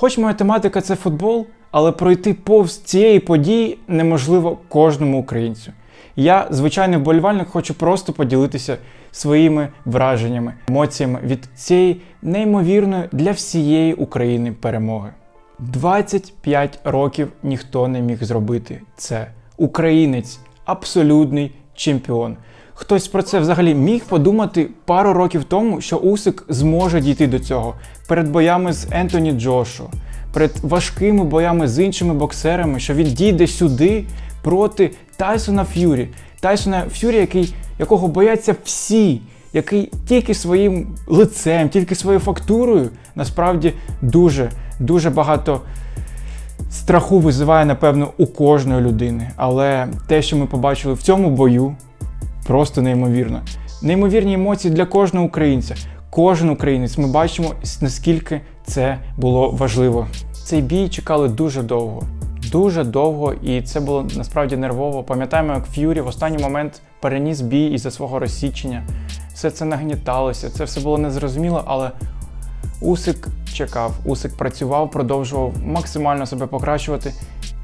Хоч моя тематика це футбол, але пройти повз цієї події неможливо кожному українцю. Я, звичайний вболівальник, хочу просто поділитися своїми враженнями, емоціями від цієї неймовірної для всієї України перемоги. 25 років ніхто не міг зробити це. Українець, абсолютний чемпіон. Хтось про це взагалі міг подумати пару років тому, що Усик зможе дійти до цього перед боями з Ентоні Джошо, перед важкими боями з іншими боксерами, що він дійде сюди проти Тайсона Ф'юрі. Тайсона Ф'юрі, який, якого бояться всі, який тільки своїм лицем, тільки своєю фактурою насправді дуже, дуже багато страху визиває, напевно, у кожної людини. Але те, що ми побачили в цьому бою, просто неймовірно. Неймовірні емоції для кожного українця. Кожен українець ми бачимо, наскільки це було важливо. Цей бій чекали дуже довго. Дуже довго, і це було насправді нервово. Пам'ятаємо, як Ф'юрі в останній момент переніс бій із-за свого розсічення. Все це нагніталося, це все було незрозуміло, але Усик чекав, Усик працював, продовжував максимально себе покращувати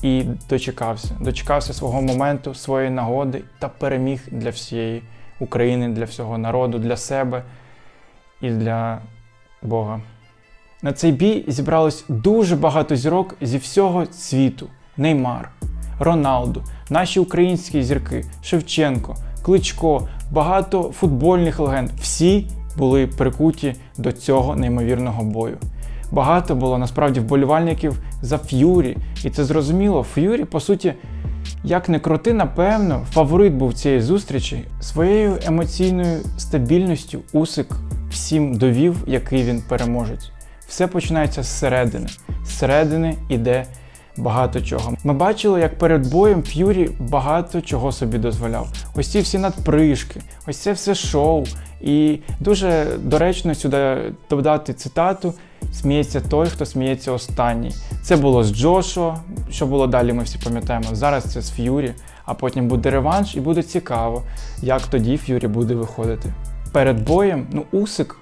і дочекався. Дочекався свого моменту, своєї нагоди та переміг для всієї України, для всього народу, для себе і для Бога. На цей бій зібралось дуже багато зірок зі всього світу: Неймар, Роналду, наші українські зірки, Шевченко, Кличко, багато футбольних легенд. Всі були прикуті до цього неймовірного бою. Багато було насправді вболівальників за Ф'юрі, і це зрозуміло. Ф'юрі, по суті, як не крути, напевно, фаворит був цієї зустрічі. Своєю емоційною стабільністю Усик всім довів, який він переможець. Все починається зсередини. Зсередини іде багато чого. Ми бачили, як перед боєм Ф'юрі багато чого собі дозволяв. Ось ці всі надпришки, ось це все шоу. І дуже доречно сюди додати цитату: сміється той, хто сміється останній. Це було з Джошуа, що було далі, ми всі пам'ятаємо. Зараз це з Ф'юрі, а потім буде реванш, і буде цікаво, як тоді Ф'юрі буде виходити. Перед боєм, ну, Усик,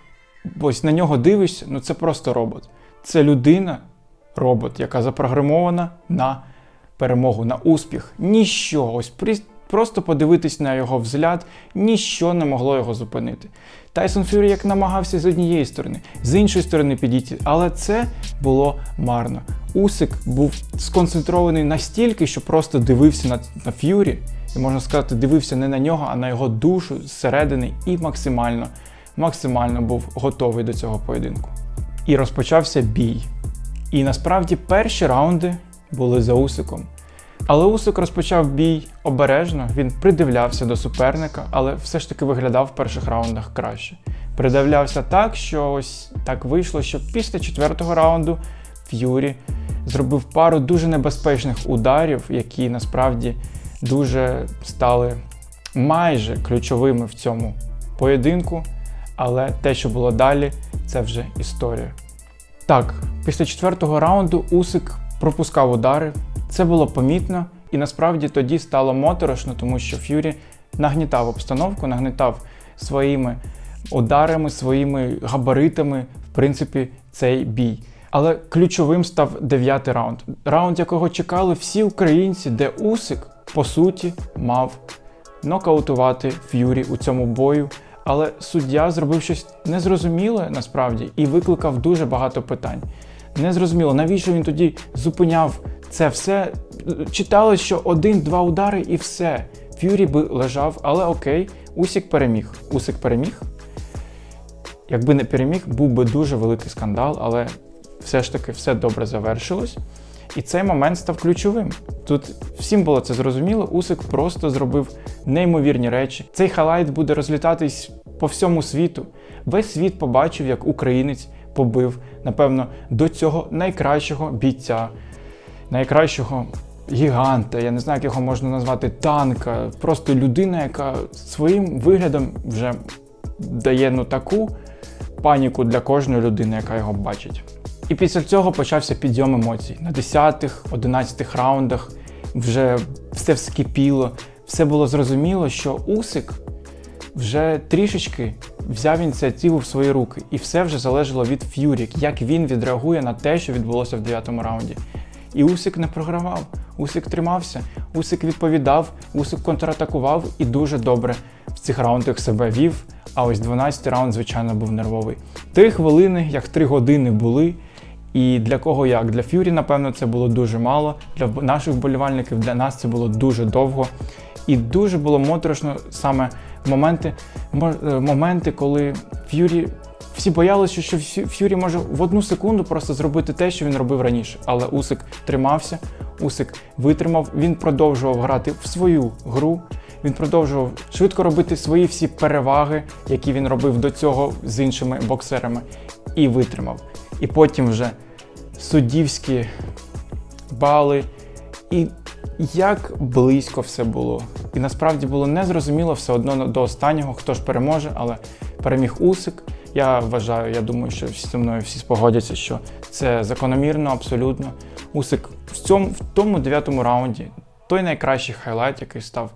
ось на нього дивишся, ну це просто робот. Це людина, робот, яка запрограмована на перемогу, на успіх. Ніщо, ось просто подивитись на його взгляд, ніщо не могло його зупинити. Тайсон Фюрі як намагався з однієї сторони, з іншої сторони підійти, але це було марно. Усик був сконцентрований настільки, що просто дивився на, на Ф'юрі, і можна сказати, дивився не на нього, а на його душу зсередини і максимально, максимально був готовий до цього поєдинку. І розпочався бій. І насправді перші раунди були за Усиком. Але Усик розпочав бій обережно, він придивлявся до суперника, але все ж таки виглядав в перших раундах краще. Придивлявся так, що ось так вийшло, що після четвертого раунду Ф'юрі зробив пару дуже небезпечних ударів, які насправді дуже стали майже ключовими в цьому поєдинку. Але те, що було далі, це вже історія. Так, після четвертого раунду Усик пропускав удари. Це було помітно, і насправді тоді стало моторошно, тому що Ф'юрі нагнітав обстановку, нагнітав своїми ударами, своїми габаритами, в принципі, цей бій. Але ключовим став дев'ятий раунд. Раунд, якого чекали всі українці, де Усик, по суті, мав нокаутувати Ф'юрі у цьому бою. Але суддя зробив щось незрозуміле насправді і викликав дуже багато питань. Незрозуміло, навіщо він тоді зупиняв це все. Читали, що один-два удари і все. Ф'юрі би лежав, але окей, Усік переміг. Усик переміг. Якби не переміг, був би дуже великий скандал, але все ж таки все добре завершилось. І цей момент став ключовим. Тут всім було це зрозуміло. Усик просто зробив неймовірні речі. Цей хайлайт буде розлітатись по всьому світу. Весь світ побачив, як українець побив, напевно, до цього найкращого бійця, найкращого гіганта. Я не знаю, як його можна назвати танка. Просто людина, яка своїм виглядом вже дає ну таку паніку для кожної людини, яка його бачить. І після цього почався підйом емоцій. На 10-х, 11-х раундах вже все вскипіло, все було зрозуміло, що Усик вже трішечки взяв ініціативу в свої руки, і все вже залежало від Ф'юрі, як він відреагує на те, що відбулося в дев'ятому раунді. І Усик не програвав, Усик тримався, Усик відповідав, Усик контратакував і дуже добре в цих раундах себе вів. А ось 12-й раунд, звичайно, був нервовий. Три хвилини, як три години були. І для кого як? Для Ф'юрі, напевно, це було дуже мало. Для наших вболівальників, для нас це було дуже довго. І дуже було моторошно саме моменти, е, моменти, коли Ф'юрі. Всі боялися, що Ф'ю- Ф'юрі може в одну секунду просто зробити те, що він робив раніше. Але Усик тримався, Усик витримав, він продовжував грати в свою гру. Він продовжував швидко робити свої всі переваги, які він робив до цього з іншими боксерами, і витримав. І потім вже суддівські бали, і як близько все було. І насправді було незрозуміло все одно до останнього, хто ж переможе, але переміг Усик. Я вважаю, я думаю, що всі зі мною всі спогодяться, що це закономірно, абсолютно. Усик в цьому в тому дев'ятому раунді той найкращий хайлайт, який став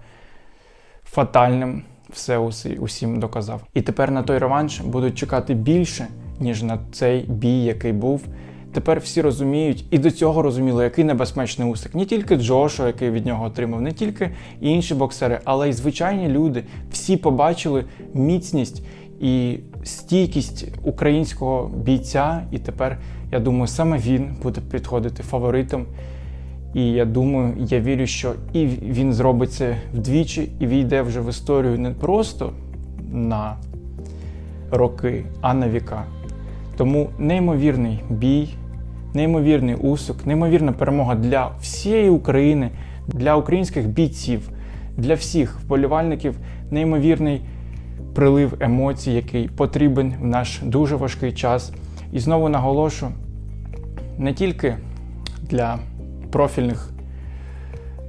фатальним, все усі, усім доказав. І тепер на той реванш будуть чекати більше, ніж на цей бій, який був. Тепер всі розуміють і до цього розуміли, який небезпечний усик. Не тільки Джошо, який від нього отримав, не тільки інші боксери, але й звичайні люди. Всі побачили міцність і стійкість українського бійця. І тепер, я думаю, саме він буде підходити фаворитом. І я думаю, я вірю, що і він зробить це вдвічі, і війде вже в історію не просто на роки, а на віка. Тому неймовірний бій, неймовірний усук, неймовірна перемога для всієї України, для українських бійців, для всіх вболівальників, неймовірний прилив емоцій, який потрібен в наш дуже важкий час. І знову наголошу, не тільки для профільних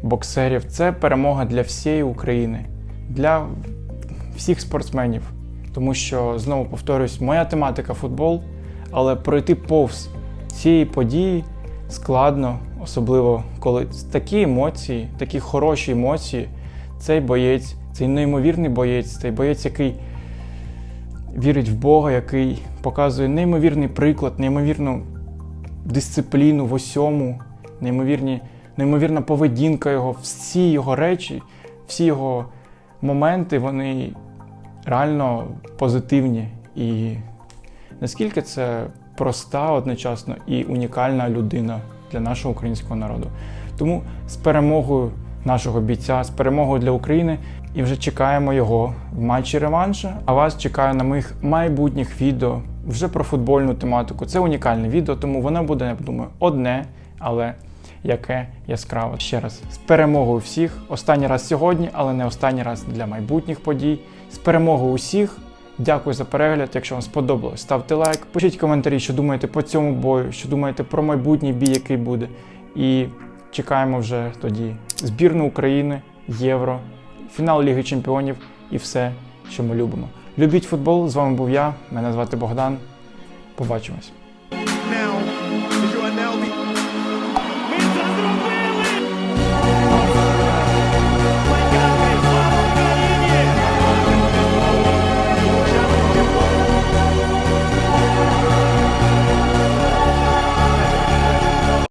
боксерів, це перемога для всієї України, для всіх спортсменів. Тому що, знову повторюсь, моя тематика футбол, але пройти повз цієї події складно, особливо коли такі емоції, такі хороші емоції, цей боєць, цей неймовірний боєць, цей боєць, який вірить в Бога, який показує неймовірний приклад, неймовірну дисципліну в усьому, неймовірні, неймовірна поведінка його, всі його речі, всі його моменти, вони реально позитивні. І наскільки це проста одночасно і унікальна людина для нашого українського народу. Тому з перемогою нашого бійця, з перемогою для України, і вже чекаємо його в матчі реванша. А вас чекаю на моїх майбутніх відео вже про футбольну тематику. Це унікальне відео, тому воно буде, я думаю, одне, але яке яскраве. Ще раз з перемогою всіх. Останній раз сьогодні, але не останній раз для майбутніх подій. З перемогою усіх. Дякую за перегляд. Якщо вам сподобалось, ставте лайк. Пишіть коментарі, що думаєте по цьому бою, що думаєте про майбутній бій, який буде. І чекаємо вже тоді збірну України, Євро, фінал Ліги Чемпіонів і все, що ми любимо. Любіть футбол. З вами був я. Мене звати Богдан. Побачимось.